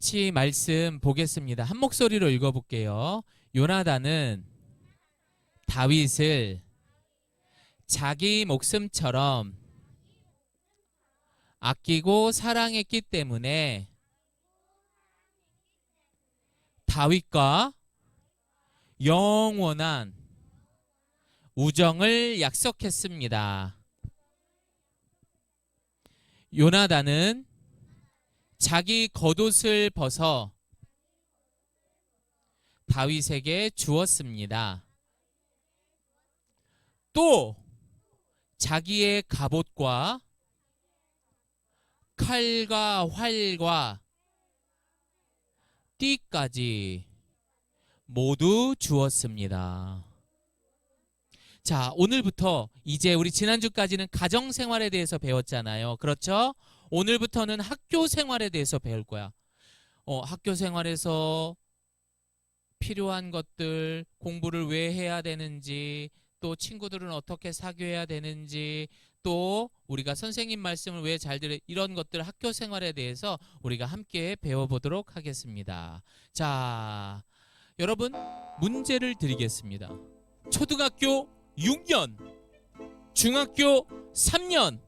같이 말씀 보겠습니다. 한 목소리로 읽어볼게요. 요나단은 다윗을 자기 목숨처럼 아끼고 사랑했기 때문에 다윗과 영원한 우정을 약속했습니다. 요나단은 자기 겉옷을 벗어 다윗에게 주었습니다. 또 자기의 갑옷과 칼과 활과 띠까지 모두 주었습니다. 자, 오늘부터 이제 우리 지난주까지는 가정 생활에 대해서 배웠잖아요. 그렇죠? 오늘부터는 학교 생활에 대해서 배울 거야. 어, 학교 생활에서 필요한 것들, 공부를 왜 해야 되는지, 또 친구들은 어떻게 사귀어야 되는지, 또 우리가 선생님 말씀을 왜 잘 들어 이런 것들 학교 생활에 대해서 우리가 함께 배워보도록 하겠습니다. 자, 여러분 문제를 드리겠습니다. 초등학교 6년, 중학교 3년,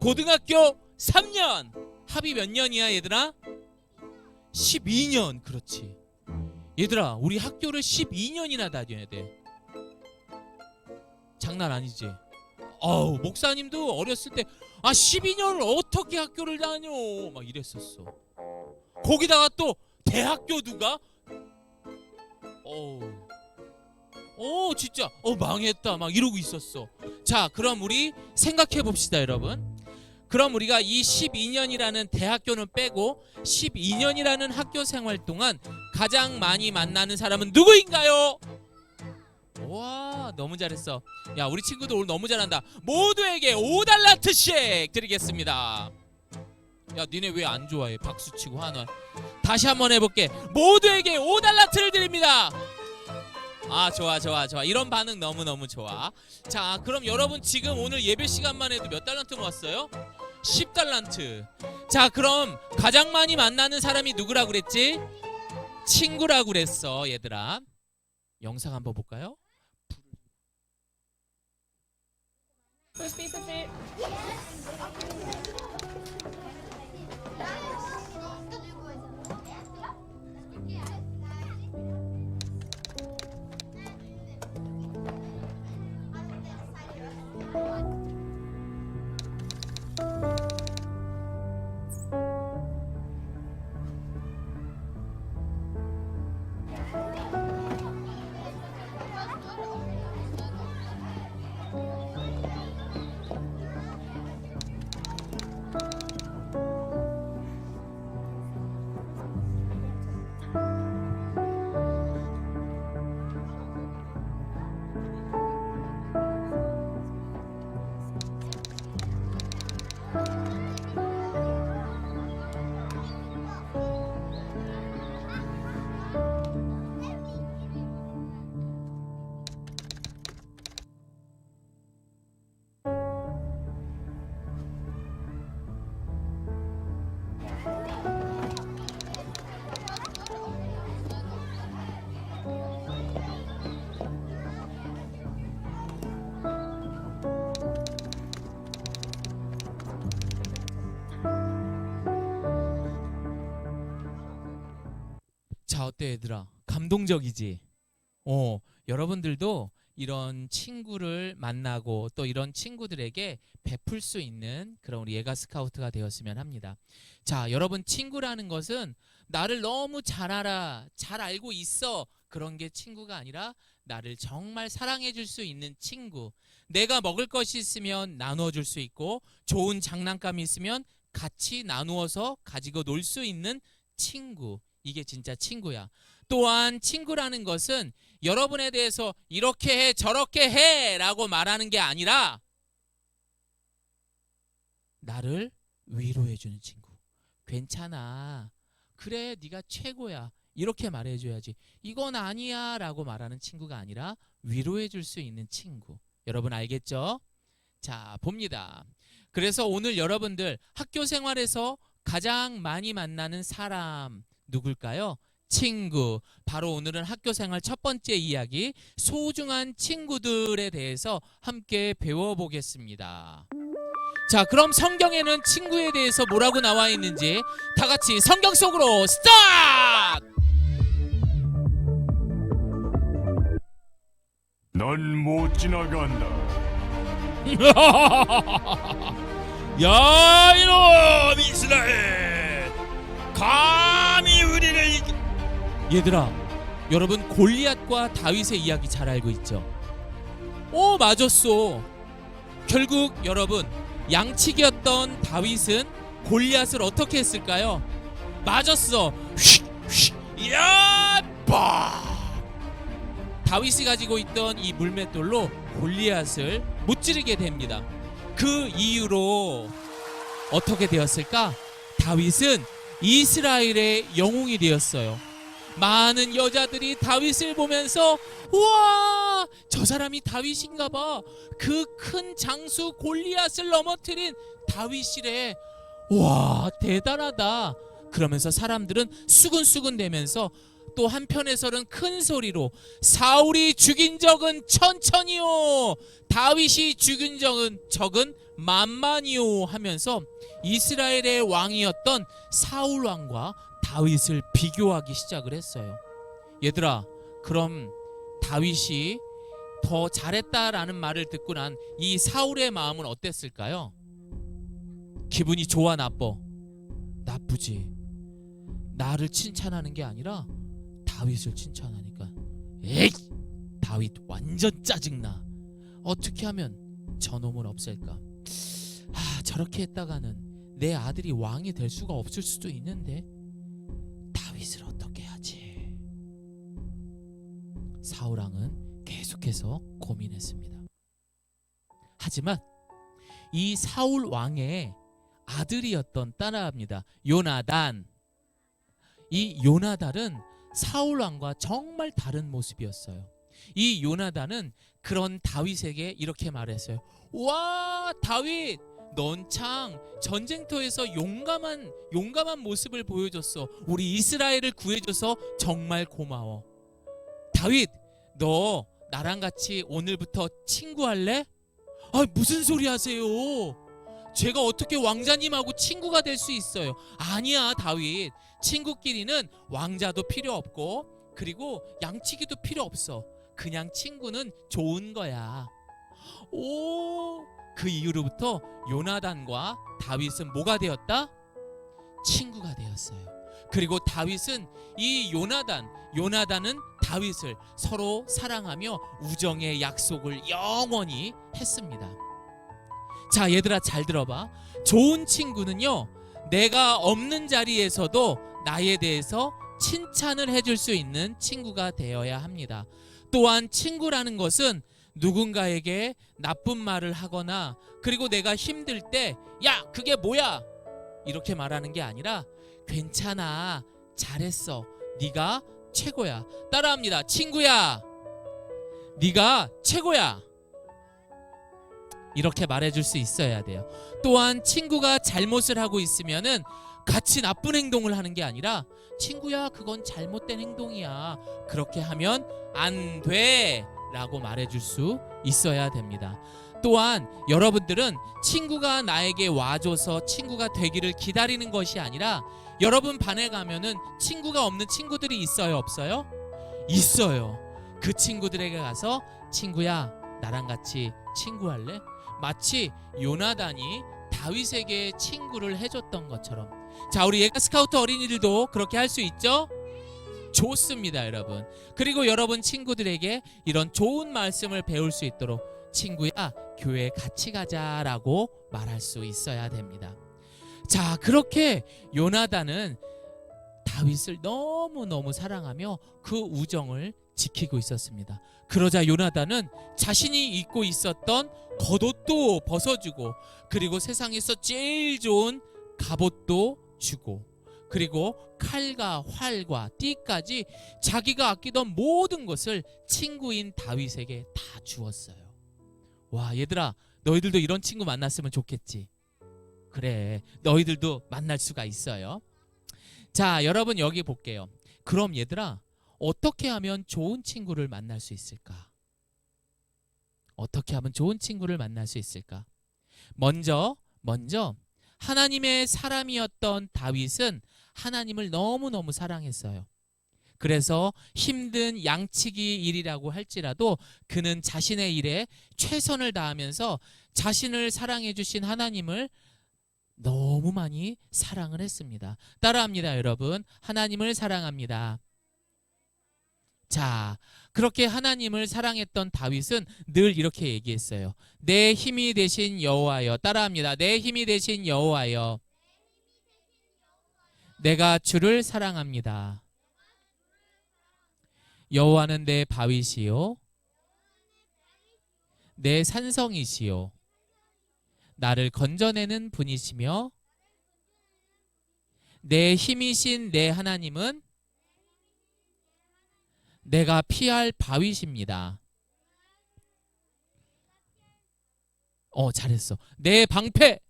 고등학교 3년. 합이 몇 년이야 얘들아? 12년. 그렇지. 얘들아 우리 학교를 12년이나 다녀야 돼. 장난 아니지? 어우 목사님도 어렸을 때 아 12년을 어떻게 학교를 다녀? 막 이랬었어. 거기다가 또 대학교 누가? 어우. 어 진짜. 어 망했다. 막 이러고 있었어. 자 그럼 우리 생각해 봅시다 여러분 그럼 우리가 이 12년이라는 대학교는 빼고 12년이라는 학교 생활 동안 가장 많이 만나는 사람은 누구인가요? 와 너무 잘했어. 야 우리 친구들 오늘 너무 잘한다. 모두에게 5달러트씩 드리겠습니다. 야 니네 왜 안 좋아해? 박수 치고 하나 다시 한번 해볼게. 모두에게 5달러트를 드립니다 아 좋아 좋아 좋아 이런 반응 너무너무 좋아 자 그럼 여러분 지금 오늘 예배 시간만 해도 몇 달란트 모았어요? 10달란트 자 그럼 가장 많이 만나는 사람이 누구라 그랬지? 친구라고 그랬어 얘들아 영상 한번 볼까요? First piece of fruit. 어때 얘들아 감동적이지. 어 여러분들도 이런 친구를 만나고 또 이런 친구들에게 베풀 수 있는 그런 우리 예가 스카우트가 되었으면 합니다. 자 여러분 친구라는 것은 나를 너무 잘 알아 잘 알고 있어 그런 게 친구가 아니라 나를 정말 사랑해 줄 수 있는 친구. 내가 먹을 것이 있으면 나누어 줄 수 있고 좋은 장난감이 있으면 같이 나누어서 가지고 놀 수 있는 친구 이게 진짜 친구야. 또한 친구라는 것은 여러분에 대해서 이렇게 해 저렇게 해 라고 말하는 게 아니라 나를 위로해 주는 친구. 괜찮아. 그래 네가 최고야. 이렇게 말해 줘야지. 이건 아니야 라고 말하는 친구가 아니라 위로해 줄 수 있는 친구. 여러분 알겠죠? 자, 봅니다. 그래서 오늘 여러분들 학교 생활에서 가장 많이 만나는 사람 누굴까요? 친구. 바로 오늘은 학교 생활 첫 번째 이야기 소중한 친구들에 대해서 함께 배워보겠습니다. 자, 그럼 성경에는 친구에 대해서 뭐라고 나와 있는지 다 같이 성경 속으로 스타트! 넌 못 지나간다. 야 이놈 이스라엘 감히. 얘들아 여러분 골리앗과 다윗의 이야기 잘 알고 있죠? 오 맞았어. 결국 여러분 양치기였던 다윗은 골리앗을 어떻게 했을까요? 맞았어. 야빠 다윗이 가지고 있던 이 물맷돌로 골리앗을 무찌르게 됩니다. 그 이유로 어떻게 되었을까? 다윗은 이스라엘의 영웅이 되었어요. 많은 여자들이 다윗을 보면서 우와 저 사람이 다윗인가 봐. 그 큰 장수 골리앗을 넘어뜨린 다윗이래. 와 대단하다. 그러면서 사람들은 수근수근대면서 또 한편에서는 큰 소리로 사울이 죽인 적은 천천히요 다윗이 죽인 적은 적은 만만이요 하면서 이스라엘의 왕이었던 사울 왕과 다윗을 비교하기 시작을 했어요. 얘들아, 그럼 다윗이 더 잘했다라는 말을 듣고 난 이 사울의 마음은 어땠을까요? 기분이 좋아 나빠? 나쁘지. 나를 칭찬하는 게 아니라 다윗을 칭찬하니까 에이 다윗 완전 짜증나 어떻게 하면 저놈을 없앨까 아 저렇게 했다가는 내 아들이 왕이 될 수가 없을 수도 있는데 다윗을 어떻게 하지? 사울 왕은 계속해서 고민했습니다. 하지만 이 사울 왕의 아들이었던 따라합니다. 요나단. 이 요나단은 사울 왕과 정말 다른 모습이었어요. 이 요나단은 그런 다윗에게 이렇게 말했어요. 와, 다윗, 넌참 전쟁터에서 용감한 용감한 모습을 보여줬어. 우리 이스라엘을 구해줘서 정말 고마워. 다윗, 너 나랑 같이 오늘부터 친구할래? 아, 무슨 소리 하세요? 제가 어떻게 왕자님하고 친구가 될 수 있어요? 아니야, 다윗. 친구끼리는 왕자도 필요 없고 그리고 양치기도 필요 없어. 그냥 친구는 좋은 거야. 오, 그 이후로부터 요나단과 다윗은 뭐가 되었다? 친구가 되었어요. 그리고 다윗은 이 요나단, 요나단은 다윗을 서로 사랑하며 우정의 약속을 영원히 했습니다. 자, 얘들아 잘 들어봐. 좋은 친구는요. 내가 없는 자리에서도 나에 대해서 칭찬을 해줄 수 있는 친구가 되어야 합니다. 또한 친구라는 것은 누군가에게 나쁜 말을 하거나 그리고 내가 힘들 때 야, 그게 뭐야? 이렇게 말하는 게 아니라 괜찮아. 잘했어. 네가 최고야. 따라합니다. 친구야. 네가 최고야. 이렇게 말해줄 수 있어야 돼요. 또한 친구가 잘못을 하고 있으면은 같이 나쁜 행동을 하는 게 아니라 친구야 그건 잘못된 행동이야 그렇게 하면 안 돼 라고 말해줄 수 있어야 됩니다. 또한 여러분들은 친구가 나에게 와줘서 친구가 되기를 기다리는 것이 아니라 여러분 반에 가면은 친구가 없는 친구들이 있어요 없어요? 있어요. 그 친구들에게 가서 친구야 나랑 같이 친구할래? 마치 요나단이 다윗에게 친구를 해줬던 것처럼 자 우리 예가 스카우트 어린이들도 그렇게 할 수 있죠? 좋습니다 여러분. 그리고 여러분 친구들에게 이런 좋은 말씀을 배울 수 있도록 친구야 교회 같이 가자라고 말할 수 있어야 됩니다. 자 그렇게 요나단은 다윗을 너무너무 사랑하며 그 우정을 지키고 있었습니다. 그러자 요나단은 자신이 입고 있었던 겉옷도 벗어주고 그리고 세상에서 제일 좋은 갑옷도 주고 그리고 칼과 활과 띠까지 자기가 아끼던 모든 것을 친구인 다윗에게 다 주었어요. 와 얘들아 너희들도 이런 친구 만났으면 좋겠지. 그래. 너희들도 만날 수가 있어요. 자, 여러분 여기 볼게요. 그럼 얘들아, 어떻게 하면 좋은 친구를 만날 수 있을까? 어떻게 하면 좋은 친구를 만날 수 있을까? 먼저 먼저 하나님의 사람이었던 다윗은 하나님을 너무너무 사랑했어요. 그래서 힘든 양치기 일이라고 할지라도 그는 자신의 일에 최선을 다하면서 자신을 사랑해 주신 하나님을 너무 많이 사랑을 했습니다. 따라합니다, 여러분. 하나님을 사랑합니다. 자, 그렇게 하나님을 사랑했던 다윗은 늘 이렇게 얘기했어요. 내 힘이 되신 여호와여. 따라합니다. 내 힘이 되신 여호와여. 내가 주를 사랑합니다. 여호와는 내 바위시요 내 산성이시요 나를 건져내는 분이시며 내 힘이신 내 하나님은 내가 피할 바위십니다. 어, 잘했어. 내 방패,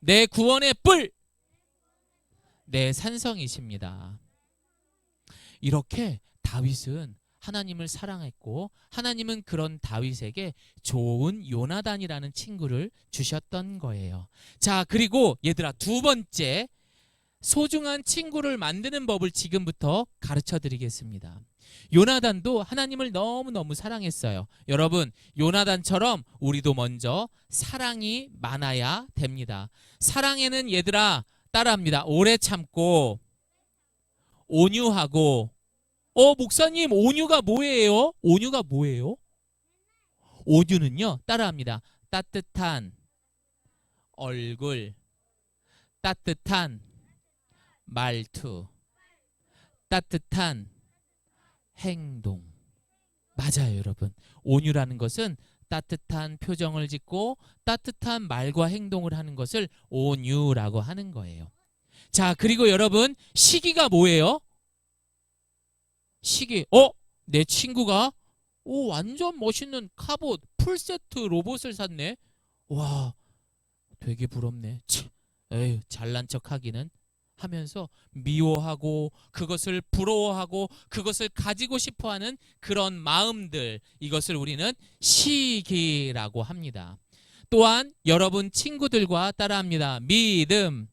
내 구원의 뿔, 내 산성이십니다. 이렇게 다윗은 하나님을 사랑했고 하나님은 그런 다윗에게 좋은 요나단이라는 친구를 주셨던 거예요. 자, 그리고 얘들아 두 번째 소중한 친구를 만드는 법을 지금부터 가르쳐 드리겠습니다. 요나단도 하나님을 너무너무 사랑했어요. 여러분, 요나단처럼 우리도 먼저 사랑이 많아야 됩니다. 사랑에는 얘들아 따라합니다. 오래 참고 온유하고 어 목사님 온유가 뭐예요? 온유가 뭐예요? 온유는요 따라합니다. 따뜻한 얼굴, 따뜻한 말투, 따뜻한 행동. 맞아요, 여러분. 온유라는 것은 따뜻한 표정을 짓고 따뜻한 말과 행동을 하는 것을 온유라고 하는 거예요. 자, 그리고 여러분, 시기가 뭐예요? 시계. 어? 내 친구가 오 완전 멋있는 카봇 풀세트 로봇을 샀네. 와, 되게 부럽네. 치, 에휴, 잘난 척 하기는 하면서 미워하고 그것을 부러워하고 그것을 가지고 싶어 하는 그런 마음들 이것을 우리는 시기라고 합니다. 또한 여러분 친구들과 따라합니다. 믿음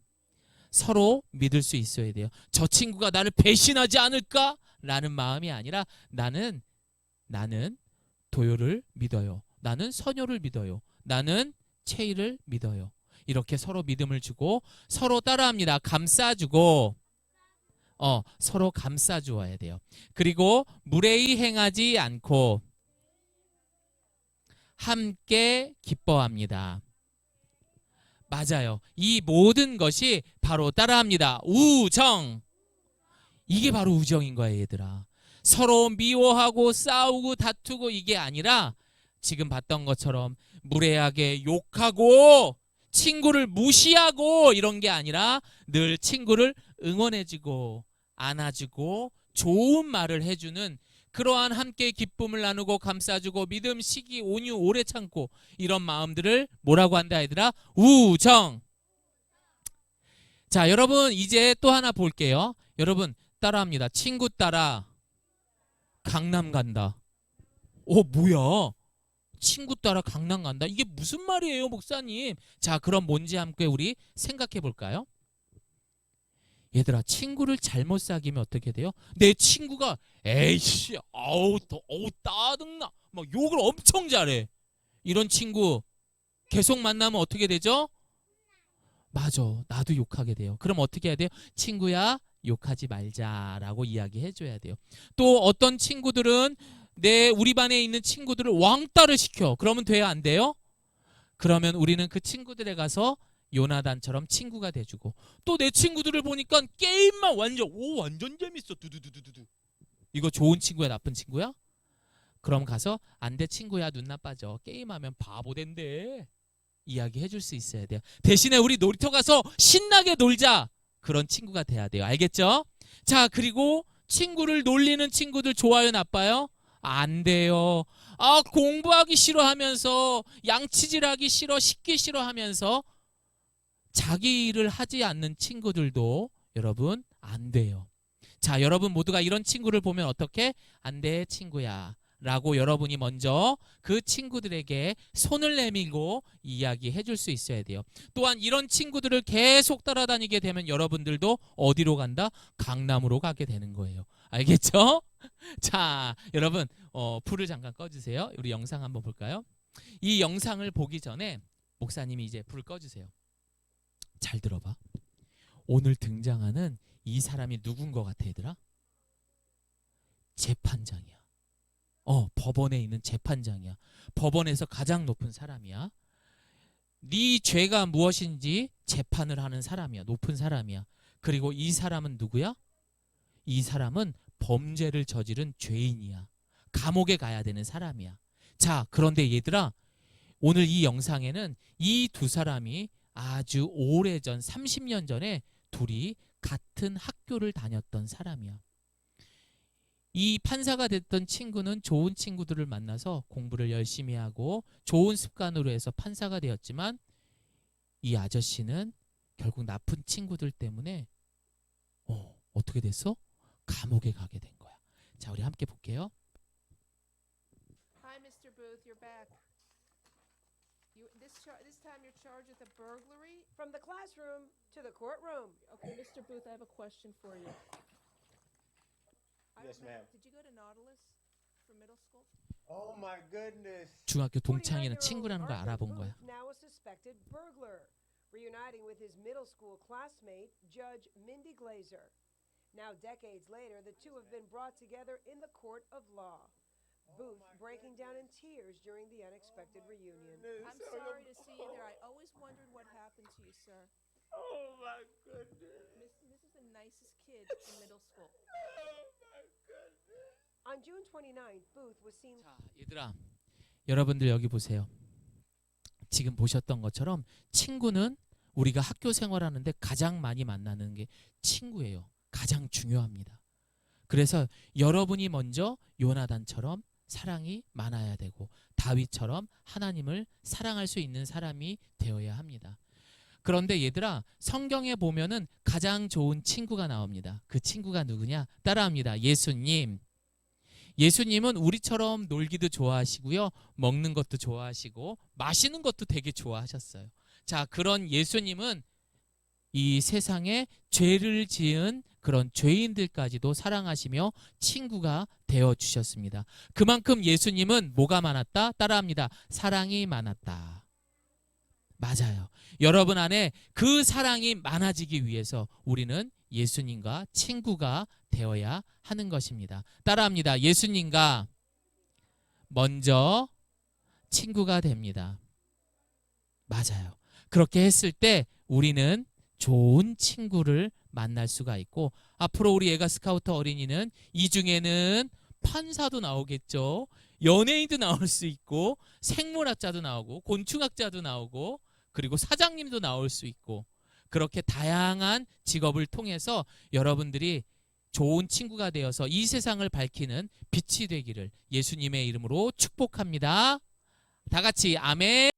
서로 믿을 수 있어야 돼요. 저 친구가 나를 배신하지 않을까? 라는 마음이 아니라 나는 나는 도요를 믿어요. 나는 선효를 믿어요. 나는 체이를 믿어요. 이렇게 서로 믿음을 주고 서로 따라합니다. 감싸주고 어 서로 감싸주어야 돼요. 그리고 무례히 행하지 않고 함께 기뻐합니다. 맞아요. 이 모든 것이 바로 따라합니다. 우정. 이게 바로 우정인 거예요, 얘들아. 서로 미워하고 싸우고 다투고 이게 아니라 지금 봤던 것처럼 무례하게 욕하고 친구를 무시하고 이런 게 아니라 늘 친구를 응원해주고 안아주고 좋은 말을 해주는 그러한 함께 기쁨을 나누고 감싸주고 믿음, 시기, 온유, 오래 참고 이런 마음들을 뭐라고 한다 얘들아? 우정. 자, 여러분 이제 또 하나 볼게요. 여러분 따라합니다. 친구 따라 강남 간다. 어, 뭐야? 친구 따라 강남 간다. 이게 무슨 말이에요, 목사님? 자, 그럼 뭔지 함께 우리 생각해 볼까요? 얘들아, 친구를 잘못 사귀면 어떻게 돼요? 내 친구가 에이씨, 아우, 더, 어우, 따등나. 막 욕을 엄청 잘해. 이런 친구 계속 만나면 어떻게 되죠? 맞아. 나도 욕하게 돼요. 그럼 어떻게 해야 돼요? 친구야, 욕하지 말자라고 이야기해 줘야 돼요. 또 어떤 친구들은 내 우리 반에 있는 친구들을 왕따를 시켜. 그러면 돼야 안 돼요? 그러면 우리는 그 친구들에 가서 요나단처럼 친구가 돼주고 또 내 친구들을 보니까 게임만 완전 오 완전 재밌어 두두두두두 이거 좋은 친구야 나쁜 친구야? 그럼 가서 안 돼 친구야 눈 나빠져 게임하면 바보 된대 이야기해 줄 수 있어야 돼요 대신에 우리 놀이터 가서 신나게 놀자 그런 친구가 돼야 돼요 알겠죠? 자 그리고 친구를 놀리는 친구들 좋아요 나빠요? 안 돼요. 아, 공부하기 싫어하면서 양치질하기 싫어, 씻기 싫어하면서 자기 일을 하지 않는 친구들도 여러분 안 돼요. 자, 여러분 모두가 이런 친구를 보면 어떻게 안 돼, 친구야. 라고 여러분이 먼저 그 친구들에게 손을 내밀고 이야기해 줄 수 있어야 돼요. 또한 이런 친구들을 계속 따라다니게 되면 여러분들도 어디로 간다? 강남으로 가게 되는 거예요. 알겠죠? 자, 여러분, 어, 불을 잠깐 꺼주세요. 우리 영상 한번 볼까요? 이 영상을 보기 전에 목사님이 이제 불을 꺼주세요. 잘 들어봐. 오늘 등장하는 이 사람이 누군 것 같아, 얘들아? 재판장이야. 어, 법원에 있는 재판장이야. 법원에서 가장 높은 사람이야. 네 죄가 무엇인지 재판을 하는 사람이야. 높은 사람이야. 그리고 이 사람은 누구야? 이 사람은 범죄를 저지른 죄인이야. 감옥에 가야 되는 사람이야. 자, 그런데 얘들아, 오늘 이 영상에는 이 두 사람이 아주 오래전 30년 전에 둘이 같은 학교를 다녔던 사람이야. 이 판사가 됐던 친구는 좋은 친구들을 만나서 공부를 열심히 하고 좋은 습관으로 해서 판사가 되었지만 이 아저씨는 결국 나쁜 친구들 때문에 어, 어떻게 됐어? 감옥에 가게 된 거야. 자, 우리 함께 볼게요. Hi, Mr. Booth, you're back. You, this, char- this time you're charged with a burglary? From the classroom to the courtroom. Okay, Mr. Booth, I have a question for you. I Yes, know, ma'am. Did you go to Nautilus for middle school? Oh my goodness. 중학교 동창이는 29-year-old 친구라는 걸 Arthur 알아본 거야. Booth, Now a suspected burglar, reuniting with his middle school classmate, Judge Mindy Glazer. Now, decades later, the two have been brought together in the court of law. Booth breaking down in tears during the unexpected reunion. I'm sorry to see you there. I always wondered what happened to you, sir. Oh my goodness. Miss, this is the nicest kid in middle school. Oh my goodness. On June 29th, Booth was seen 자, 얘들아. 여러분들 여기 보세요. 지금 보셨던 것처럼 친구는 우리가 학교 생활하는데 가장 많이 만나는 게 친구예요. 가장 중요합니다. 그래서 여러분이 먼저 요나단처럼 사랑이 많아야 되고 다윗처럼 하나님을 사랑할 수 있는 사람이 되어야 합니다. 그런데 얘들아 성경에 보면은 가장 좋은 친구가 나옵니다. 그 친구가 누구냐? 따라합니다. 예수님. 예수님은 우리처럼 놀기도 좋아하시고요. 먹는 것도 좋아하시고 마시는 것도 되게 좋아하셨어요. 자, 그런 예수님은 이 세상에 죄를 지은 그런 죄인들까지도 사랑하시며 친구가 되어 주셨습니다. 그만큼 예수님은 뭐가 많았다? 따라합니다. 사랑이 많았다. 맞아요. 여러분 안에 그 사랑이 많아지기 위해서 우리는 예수님과 친구가 되어야 하는 것입니다. 따라합니다. 예수님과 먼저 친구가 됩니다. 맞아요. 그렇게 했을 때 우리는 좋은 친구를 만날 수가 있고 앞으로 우리 애가 스카우터 어린이는 이 중에는 판사도 나오겠죠. 연예인도 나올 수 있고 생물학자도 나오고 곤충학자도 나오고 그리고 사장님도 나올 수 있고 그렇게 다양한 직업을 통해서 여러분들이 좋은 친구가 되어서 이 세상을 밝히는 빛이 되기를 예수님의 이름으로 축복합니다. 다 같이 아멘.